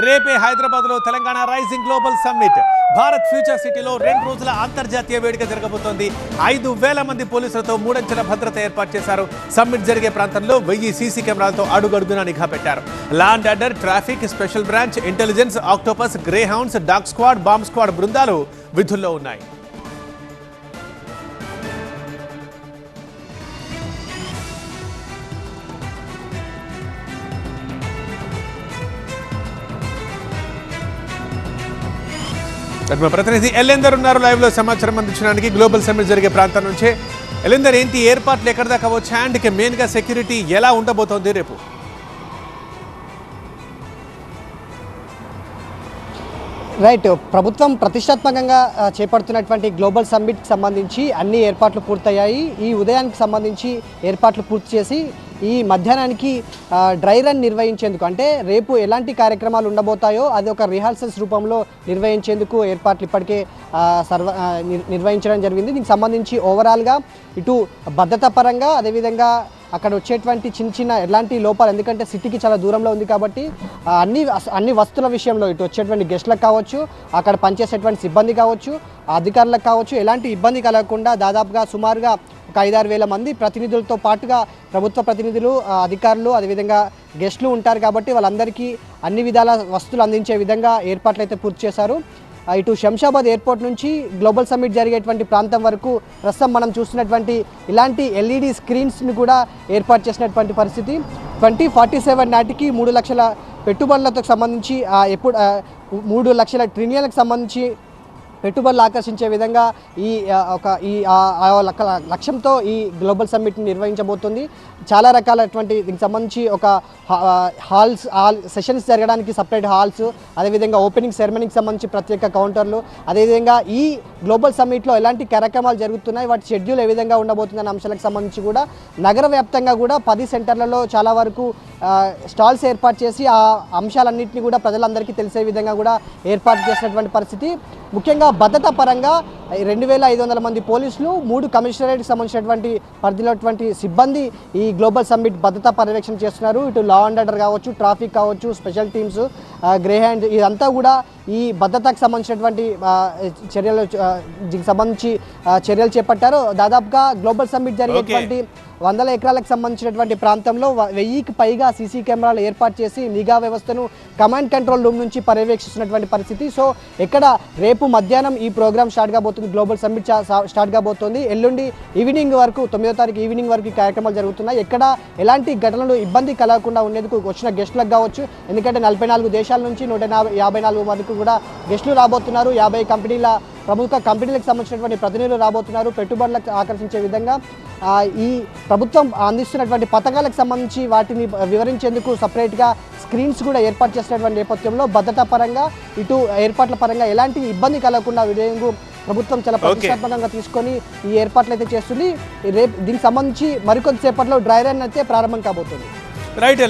రేపే హైదరాబాద్లో Telangana rising global summit. Bharat future సిటీలో రెండు రోజుల అంతర్జాతీయ వేడుక జరగబోతోంది. ఐదు వేల మంది పోలీసులతో మూడంచెల భద్రత ఏర్పాటు చేశారు. సమ్మిట్ జరిగే ప్రాంతంలో వెయ్యి సీసీ కెమెరాలతో అడుగడుగున నిఘా పెట్టారు. Law and order traffic special branch intelligence Octopus greyhounds dog squad bomb squad బృందాలు విధుల్లో ఉన్నాయి. మా ప్రతినిధి ఎల్లెందర్ ఉన్నారు. లైవ్లో సమాచారం అందించడానికి గ్లోబల్ సమ్మిట్ జరిగే ప్రాంతం నుంచే. ఎల్లెందర్ ఏంటి ఏర్పాట్లు ఎక్కడ దాకా వచ్చా అండ్ మెయిన్గా సెక్యూరిటీ ఎలా ఉండబోతోంది రేపు? రైట్ ప్రభుత్వం ప్రతిష్టాత్మకంగా చేపడుతున్నటువంటి గ్లోబల్ సమ్మిట్కి సంబంధించి అన్ని ఏర్పాట్లు పూర్తయ్యాయి. ఈ ఉదయానికి సంబంధించి ఏర్పాట్లు పూర్తి చేసి ఈ మధ్యాహ్నానికి డ్రై రన్ నిర్వహించేందుకు అంటే రేపు ఎలాంటి కార్యక్రమాలు ఉండబోతాయో అది ఒక రిహార్సల్స్ రూపంలో నిర్వహించేందుకు ఏర్పాట్లు ఇప్పటికే సర్వ నిర్వహించడం జరిగింది. దీనికి సంబంధించి ఓవరాల్గా ఇటు భద్రతా పరంగా అదేవిధంగా అక్కడ వచ్చేటువంటి చిన్న చిన్న ఎలాంటి లోపాలు ఎందుకంటే సిటీకి చాలా దూరంలో ఉంది కాబట్టి అన్ని అన్ని వస్తువుల విషయంలో ఇటు వచ్చేటువంటి గెస్ట్లకు కావచ్చు అక్కడ పనిచేసేటువంటి సిబ్బంది కావచ్చు అధికారులకు కావచ్చు ఎలాంటి ఇబ్బంది కలగకుండా దాదాపుగా సుమారుగా ఒక ఐదారు వేల మంది ప్రతినిధులతో పాటుగా ప్రభుత్వ ప్రతినిధులు అధికారులు అదేవిధంగా గెస్టులు ఉంటారు కాబట్టి వాళ్ళందరికీ అన్ని విధాల వస్తువులు అందించే విధంగా ఏర్పాట్లు అయితే పూర్తి చేశారు. ఇటు శంషాబాద్ ఎయిర్పోర్ట్ నుంచి గ్లోబల్ సమ్మిట్ జరిగేటువంటి ప్రాంతం వరకు ప్రస్తుతం మనం చూస్తున్నటువంటి ఇలాంటి ఎల్ఈడి స్క్రీన్స్ని కూడా ఏర్పాటు చేసినటువంటి పరిస్థితి. ట్వంటీ ఫార్టీ సెవెన్ నాటికి మూడు లక్షల పెట్టుబడులతో సంబంధించి ఎప్పుడు మూడు లక్షల ట్రిలియన్లకు సంబంధించి పెట్టుబడులు ఆకర్షించే విధంగా ఈ ఒక ఈ లక్ష్యంతో ఈ గ్లోబల్ సమ్మిట్ని నిర్వహించబోతుంది. చాలా రకాలటువంటి దీనికి సంబంధించి ఒక హాల్స్ హాల్ సెషన్స్ జరగడానికి సపరేట్ హాల్స్ అదేవిధంగా ఓపెనింగ్ సెరమనీకి సంబంధించి ప్రత్యేక కౌంటర్లు అదేవిధంగా ఈ గ్లోబల్ సమ్మిట్లో ఎలాంటి కార్యక్రమాలు జరుగుతున్నాయి వాటి షెడ్యూల్ ఏ విధంగా ఉండబోతుందనే అంశాలకు సంబంధించి కూడా నగర వ్యాప్తంగా కూడా పది సెంటర్లలో చాలా వరకు స్టాల్స్ ఏర్పాటు చేసి ఆ అంశాలన్నింటినీ కూడా ప్రజలందరికీ తెలిసే విధంగా కూడా ఏర్పాటు చేసినటువంటి పరిస్థితి. ముఖ్యంగా భద్రతా పరంగా రెండు వేల ఐదు వందల మంది పోలీసులు మూడు కమిషనరేట్కి సంబంధించినటువంటి పరిధిలోటువంటి సిబ్బంది ఈ గ్లోబల్ సమ్మిట్ భద్రతా పర్యవేక్షణ చేస్తున్నారు. ఇటు లా అండ్ ఆర్డర్ కావచ్చు ట్రాఫిక్ కావచ్చు స్పెషల్ టీమ్స్ గ్రే హ్యాండ్ ఇదంతా కూడా ఈ భద్రతకు సంబంధించినటువంటి చర్యలు దీనికి సంబంధించి చర్యలు చేపట్టారు. దాదాపుగా గ్లోబల్ సమ్మిట్ జరిగేటువంటి వందల ఎకరాలకు సంబంధించినటువంటి ప్రాంతంలో వెయ్యికి పైగా సీసీ కెమెరాలు ఏర్పాటు చేసి నిఘా వ్యవస్థను కమాండ్ కంట్రోల్ రూమ్ నుంచి పర్యవేక్షిస్తున్నటువంటి పరిస్థితి. సో ఎక్కడ రేపు మధ్యాహ్నం ఈ ప్రోగ్రామ్ స్టార్ట్ కాబోతుంది గ్లోబల్ సమ్మిట్ స్టార్ట్ కాబోతుంది. ఎల్లుండి ఈవినింగ్ వరకు తొమ్మిదో తారీఖు ఈవినింగ్ వరకు కార్యక్రమాలు జరుగుతున్నాయి. ఎక్కడ ఎలాంటి ఘటనలు ఇబ్బంది కలగకుండా ఉండేందుకు వచ్చిన గెస్టులకు కావచ్చు ఎందుకంటే నలభై నాలుగు దేశాల నుంచి నూట యాభై నాలుగు వరకు కూడా గెస్టులు రాబోతున్నారు. యాభై కంపెనీల ప్రముఖ కంపెనీలకు సంబంధించినటువంటి ప్రతినిధులు రాబోతున్నారు. పెట్టుబడులకు ఆకర్షించే విధంగా ఈ ప్రభుత్వం అందిస్తున్నటువంటి పథకాలకు సంబంధించి వాటిని వివరించేందుకు సపరేట్గా స్క్రీన్స్ కూడా ఏర్పాటు చేసినటువంటి నేపథ్యంలో భద్రతా పరంగా ఇటు ఏర్పాట్ల పరంగా ఎలాంటి ఇబ్బంది కలగకుండా వినియోగం ప్రభుత్వం చాలా ప్రతిష్టాత్మకంగా తీసుకొని ఈ ఏర్పాట్లు అయితే చేస్తుంది. రేపు దీనికి సంబంధించి మరికొంతసేపట్లో డ్రై రన్ అయితే ప్రారంభం కాబోతుంది. రైట్